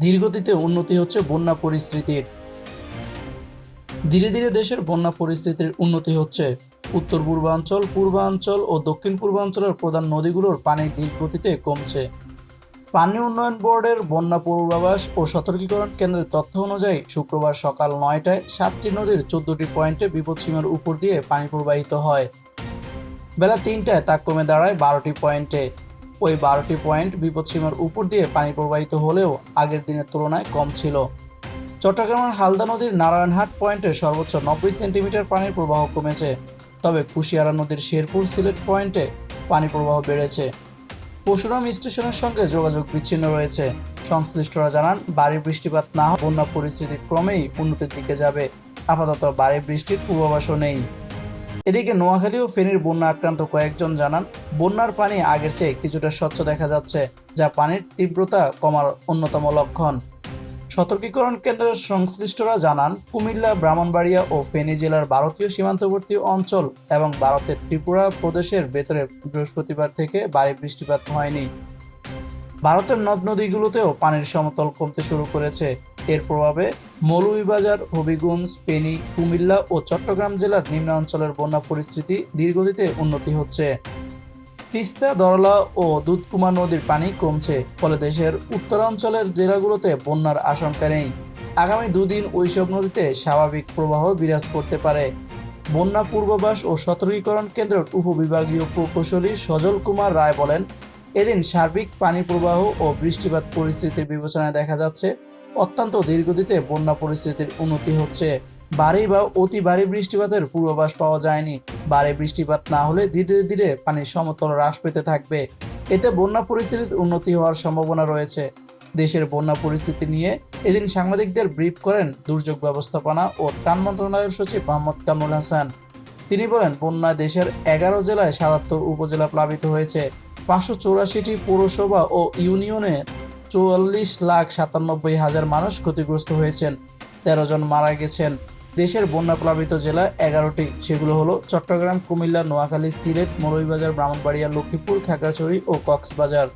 ধীরগতিতে উন্নতি হচ্ছে বন্যা পরিস্থিতির। ধীরে ধীরে দেশের বন্যা পরিস্থিতির উন্নতি হচ্ছে। উত্তর পূর্বাঞ্চল পূর্বাঞ্চল ও দক্ষিণ পূর্বাঞ্চলের প্রধান নদীগুলোর পানি ধীরগতিতে কমছে। পানি উন্নয়ন বোর্ডের বন্যা পূর্বাভাস ও সতর্কীকরণ কেন্দ্রের তথ্য অনুযায়ী শুক্রবার সকাল নয়টায় সাতটি নদীর চোদ্দটি পয়েন্টে বিপদসীমার উপর দিয়ে পানি প্রবাহিত হয়। বেলা তিনটায় তা কমে দাঁড়ায় বারোটি পয়েন্টে। ওই বারোটি পয়েন্ট বিপদসীমার উপর দিয়ে পানি প্রবাহিত হলেও আগের দিনের তুলনায় কম ছিল। চট্টগ্রামের হালদা নদীর নারায়ণহাট পয়েন্টে সর্বোচ্চ নব্বই সেন্টিমিটার পানির প্রবাহ কমেছে। তবে কুশিয়ারা নদীর শেরপুর সিলেট পয়েন্টে পানি প্রবাহ বেড়েছে। পরশুরাম স্টেশনের সঙ্গে যোগাযোগ বিচ্ছিন্ন রয়েছে। সংশ্লিষ্টরা জানান বাড়ির বৃষ্টিপাত না বন্যা পরিস্থিতি ক্রমেই উন্নতির দিকে যাবে। আপাতত বাড়ির বৃষ্টির পূর্বাভাসও নেই। এদিকে নোয়াখালী ও ফেনীর বন্যা আক্রান্ত কয়েকজন জানান, বন্যার পানি আগের চেয়ে কিছুটা স্বচ্ছ দেখা যাচ্ছে, যা পানির তীব্রতা কমার অন্যতম লক্ষণ। সতর্কীকরণ কেন্দ্রের সংশ্লিষ্টরা জানান, কুমিল্লা, ব্রাহ্মণবাড়িয়া ও ফেনী জেলার ভারতীয় সীমান্তবর্তী অঞ্চল এবং ভারতের ত্রিপুরা প্রদেশের ভেতরে বৃহস্পতিবার থেকে ভারী বৃষ্টিপাত হয়নি। ভারতের নদ নদীগুলোতেও পানির সমতল কমতে শুরু করেছে। এর প্রভাবে মৌলভীবাজার, হবিগঞ্জ পেনি কুমিল্লা ও চট্টগ্রাম জেলার নিম্ন অঞ্চলের বন্যা পরিস্থিতি ধীরগতিতে উন্নতি হচ্ছে। তিস্তা, দরলা ও দুধকুমা নদীর পানি কমছে, ফলে দেশের উত্তরাঞ্চলের জেলাগুলোতে বন্যার আশঙ্কা নেই। আগামী দুদিন ওইসব নদীতে স্বাভাবিক প্রবাহ বিরাজ করতে পারে। বন্যা পূর্বাভাস ও সতর্কীকরণ কেন্দ্রের উপবিভাগীয় প্রকৌশলী সজল কুমার রায় বলেন, এদিন সার্বিক পানি প্রবাহ ও বৃষ্টিপাত পরিস্থিতির বিবেচনায় দেখা যাচ্ছে অত্যন্ত ধীরগতিতে বন্যা পরিস্থিতির উন্নতি হচ্ছে। ভারী বা অতি ভারী বৃষ্টিপাতের পূর্বাভাস পাওয়া যায়নি। ভারী বৃষ্টিপাত না হলে ধীরে ধীরে পানির সমতল হ্রাস পেতে থাকবে। এতে বন্যা পরিস্থিতির উন্নতি হওয়ার সম্ভাবনা রয়েছে। দেশের বন্যা পরিস্থিতি নিয়ে এদিন সাংবাদিকদের ব্রিফ করেন দুর্যোগ ব্যবস্থাপনা ও ত্রাণ মন্ত্রণালয়ের সচিব মোহাম্মদ কামরুল হাসান। তিনি বলেন, বন্যায় দেশের এগারো জেলায় সাতাত্তর উপজেলা প্লাবিত হয়েছে। পাঁচশো চৌরাশিটি পৌরসভা ও ইউনিয়নে চুয়াল্লিশ লাখ সাতানব্বই হাজার মানুষ ক্ষতিগ্রস্ত হয়েছেন। তেরো জন মারা গেছেন। দেশের বন্যা প্লাবিত জেলা এগারোটি। সেগুলো হলো চট্টগ্রাম, কুমিল্লা, নোয়াখালী, সিলেট, মৌলভীবাজার, ব্রাহ্মণবাড়িয়া, লক্ষ্মীপুর, খাগড়াছড়ি ও কক্সবাজার।